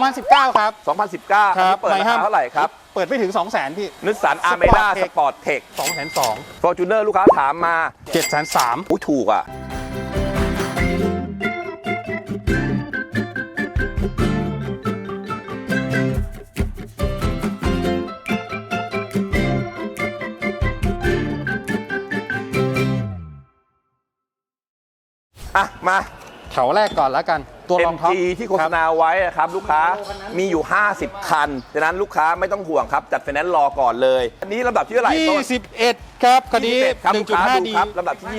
2019 ครับ 2019ครับเปิดราคาเท่าไหร่ครับ เปิดไม่ถึง 200,000 พี่นิสสันอาร์เมด้าสปอร์ตเทค202,000ฟอร์จูเนอร์ลูกค้าถามมา 703,000อุ้ยถูกอะอะ มา แถวแรกก่อนแล้วกัน ตัวรองท็อป MG ที่โฆษณาไว้นะครับลูกค้ามีอยู่ 50 คันดังนั้นลูกค้าไม่ต้องห่วงครับจัดไฟแนนซ์รอก่อนเลย อันนี้ลำดับที่เท่าไหร่ต้น21 ครับคันนี้ 21ครับลูกค้าดู1.5 ดี ครับลำดับที่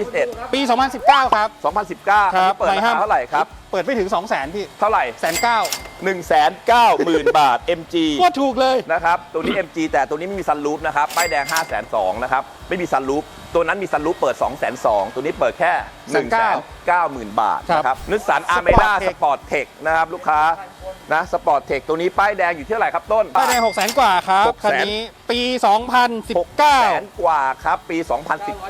ปี 2019 ครับ21 2019คอันรันี้เปิดราคาเท่าไหร่ครับ เปิดไม่ถึง 200,000 พี่เท่าไหร่แสนเก้า1 9 0 0 0 0 บาท MG ก็ถูกเลย นะครับ ตัวนี้ MG แต่ตัวนี้ไม่มีซันรูฟนะครับ ป้ายแดง 5 2 0 0 0นะครับ ไม่มีซันรูฟ ตัวนั้นมีซันรูฟเปิด 2 2 0 0 0ตัวนี้เปิดแค่ 1 9 0 0 0 0 บาทครับนะครับนิสสันอาร์เมด้าส Sport ปอร์ตเทคนะครับลูกค้า นะสปอร์ตเทคตัวนี้ป้ายแดงอยู่ที่เท่าไหร่ครับต้น ป้ายแดง6 0 0 0 0กว่าครับ600,000 คันนี้ปี6แสน2019 กว่าครับ ปี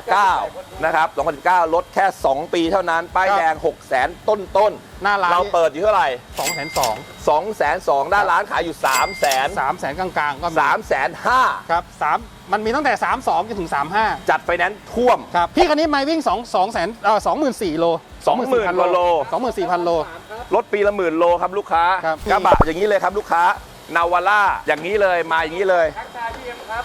2019 นะครับ 2019 ลดแค่ 2 ปีเท่านั้น ป้ายแดง 6 0 0 0 0 ต้นต้นๆหน้าร้าน เราเปิดอยู่เท่าไหร่2 2 0 0 2 2 0 0 0ด้านร้านขายอยู่ 3 0 0 0 0 0 3แสนกลางๆ ก็มี3 5 0 0 ครับ3มันมีตั้งแต่ 32จนถึง35จัดไฟแนนซ์ท่วม ครับ พี่คันนี้ไม่วิ่ง 2 2แสนเอ่อ24,000โล20,000กว่าโล 24,000 โล รถปีละหมื่นโลครับลูกค้าครับ กระบะอย่างนี้เลยครับลูกค้านาวาร่าอย่างนี้เลยมาอย่างนี้เลย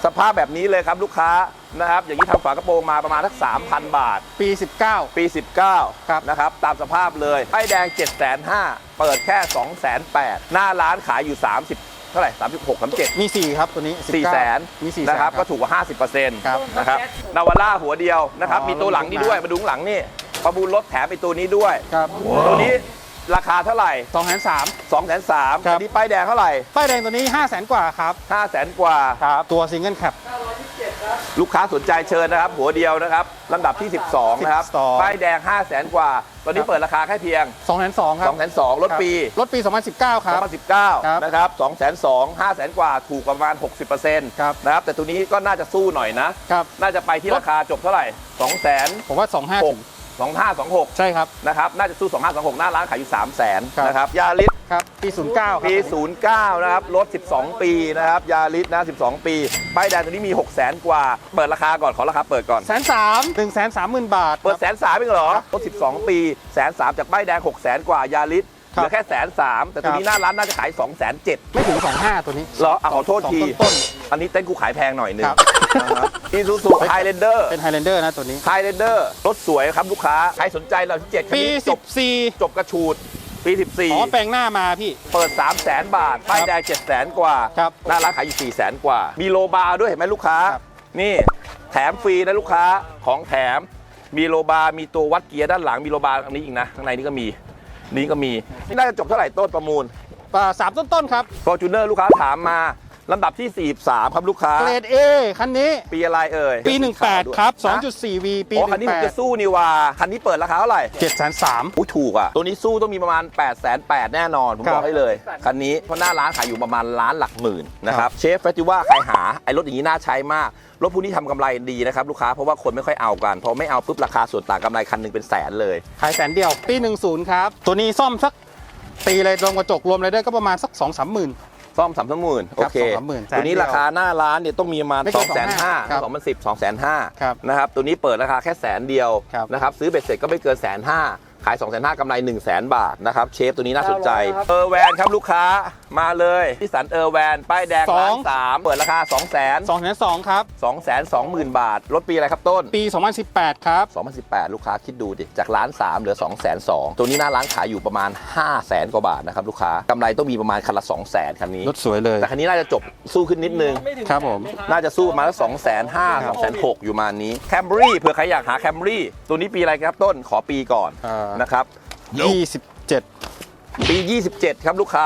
สภาพแบบนี้เลยครับลูกค้านะครับอย่างนี้ทำฝากระโปรงมาประมาณทัก3,000 บาท ปี 19 ปี 19 ครับ นะครับ ตามสภาพเลยป้ายแดง 7 5 0 0 0เปิดแค่ 2 8 0 0 0หน้าร้านขายอยู่ 30 เท่าไหร่ 36 37 มี 4 ครับตัวนี้4 19แสนมี4นะครับแสก็ถูกกว่า 50%ครับ นะครับนาวาร่าหัวเดียวนะครับ อ๋อมีตัวหลังนี่ด้วยรถมาดูข้างหลังนี่ประมูลรถแถมไปตัวนี้ด้วย ครับ ตัวนี้ ราคาเท่าไหร่2แสน3 2 3 0 0 0ครับ อันนี้ป้ายแดงเท่าไหร่ป้ายแดงตัวนี้ 5 0 0 0 0กว่าครับ 5 0 0 0 0 0กว่าครับตัวซิงเกิลแคป ลูกค้าสนใจเชิญนะครับ หัวเดียวนะครับลำดับที่ 12 นะครับ 12 ป้ายแดง 5 0 0 0 0 0กว่า ตอนนี้ครับเปิดราคาแค่เพียง2 2 0 0 0ครับ2 2 0 0 0รถปี รถปี 2019ครับ2019 นะครับ2 2 0 0 0 5 0 0 0 กว่า ถูกประมาณ 60%ครับนะครับ แต่ตัวนี้ก็น่าจะสู้หน่อยนะ ครับ น่าจะไปที่ราคาจบเท่าไหร่ 2 0 0 0 0 ผมว่า 25ถึง6 25 26 ใช่ครับ นะครับน่าจะสู้25 26 หน้าร้านขายอยู่ 3 0 0 0 0ครับ นะครับยาลิสครับปี 09 ครับปี09 นะครับรถ 12 ปีนะครับยาลิสนะ 12 ปีป้ายแดงตัวนี้มี 6 0 0 0 0กว่า เปิดราคาก่อนขอราคาเปิดก่อน แสนสามหนึ่งแสนสามหมื่นบาท เปิดคแสรับนสามเองเหรอรถ 12 ปีแสนสามจากป้ายแดง 6 0 0 0 0 กว่ายาลิสเหครับลือแค่แสนสามแต่ตัวนี้หน้าร้านน่าจะขาย2 7 0 0 0ไม่ถึง25ตัวนี้ เหรออะขอโทษที สองต้นอันนี้เต้นกูขายแพงหน่อยนึงครับ อีซูซูไฮเลนเดอร์เป็นไฮแลนเดอร์นะตัวนี้ ไฮเลนเดอร์รถสวยครับลูกค้า ใครสนใจเราที่เจ็ดคันปี นี้จบ14จบกระชูด ปี อ๋อแปลงหน้ามาพี่ 14 เปิด 3 0 0แสนบาท ป้ายแดง7 0 0แสนกว่า ครับหน้าร้านขายอยู่ 4 0 0แสนกว่า มีโลบาร์ด้วยเห็นไหมลูกค้า ครับนี่แถมฟรีนะลูกค้า ของแถม มีโลบาร์มีตัววัดเกียร์ด้านหลัง มีโลบาร์อันนี้อีกนะ ข้างในนี่ก็มี นี่ก็มี นี่น่าจะจบเท่าไหร่ต้นประมูลอ่าสามต้นๆครับ ฟอร์จูเนอร์ลูกค้าถามมา ลำดับที่ 43 ครับลูกค้า เกรด A คันนี้ ปีอะไรเอ่ยปี 18 ครับฮะ 2.4V ปี อ๋อคันนี้ผมจะสู้นี่ว่า คันนี้เปิดราคาเท่าไหร่18 7แสนสามอุ้ยถูกอะ ตัวนี้สู้ต้องมีประมาณ 8 8 0 0 0แน่นอน ผมครับบอกให้เลย คันนี้เพราะหน้าร้านขายอยู่ประมาณล้านหลักหมื่นนะครับเชฟเฟสติว่าใครหาไอ้รถอย่างนี้น่าใช้มากรถพวกนี้ทำกำไรดีนะครับลูกค้าเพราะว่าคนไม่ค่อยเอากันพอไม่เอาปุ๊บราคาส่วนต่างกำไรคันหนึงเป็นแสนเลยขายแสนเดียวปี 10ครับตัวนี้ซ่อมสักตีเลยรวมกระจกรวมอะไรด้วยก็ประมาณสัก2 3หมื่น ซ่อมสามสามหมื่นโอเคสองสามหมื่นแสนตัวนี้เดียวราคาหน้าร้านเนี่ยต้องมีประมาณไม่สเกิอนงแสนห้าครับสองพันสิบสองแสนห้าครับนะครับตัวนี้เปิดราคาแค่แสนเดียวครับนะครับซื้อเบ็ดเสร็จก็ไม่เกินแสนห้า ขาย2องแสนห้ากำไร1นึ่งแสนบาทนะครับ เชฟตัวนี้น่าสนใจเออร์แวนครับลูกค้ามาเลยที่สันเออร์แวนป้ายแดงสองล้านสามเปิดราคา2องแสน2แสนสองครับสองแสนสองหมื่นบาท รถปีอะไรครับต้น ปี 2018 ครับ 2018 ลูกค้าคิดดูดิ จากล้านสามเหลือ2องแสนสองตัวนี้หน้าร้านขายอยู่ประมาณ 5 0 0แสนกว่าบาทนะครับลูกค้ากำไรต้องมีประมาณคันละ 2 0 0แสนคันนี้ รถสวยเลย แต่คันนี้น่าจะจบสู้ขึ้นนิดนึงครับผมน่าจะสู้ประมาณสองแสนห้าสองแสนหกอยู่ประมาณนี้แคมรี่เผื่อใครอยากหาแคมรี่ตัวนี้ปีอะไรครับต้นขอปีก่อนอ่านนะครับ 27 ปี 27 ครับลูกค้า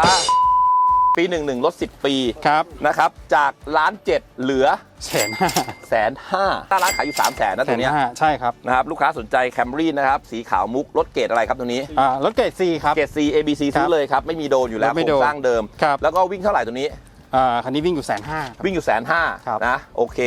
ปี 11ลด10 ปีครับนะครับ จากล้านเจ็ดเหลือแสนห้าแสนห้าถ้าร้านขายอยู่3 0 0แสนนะแสตัวนเนี้ยห้าใช่ครับนะครับลูกค้าสนใจแคมรี่นะครับ สีขาวมุกรถเกรดอะไรครับตัวนี้ อ่ารถเกรด C ครับ เกรด C ABC ครับซื้อเลยครับ ไม่มีโดนอยู่แล้วรถไม่โครโดงนสร้างเดิม ครับ แล้วก็วิ่งเท่าไหร่ตัวนี้ อ่าคันนี้วิ่งอยู่แสนห้า วิ่งอยู่แสนห้าครับ นะ โอเค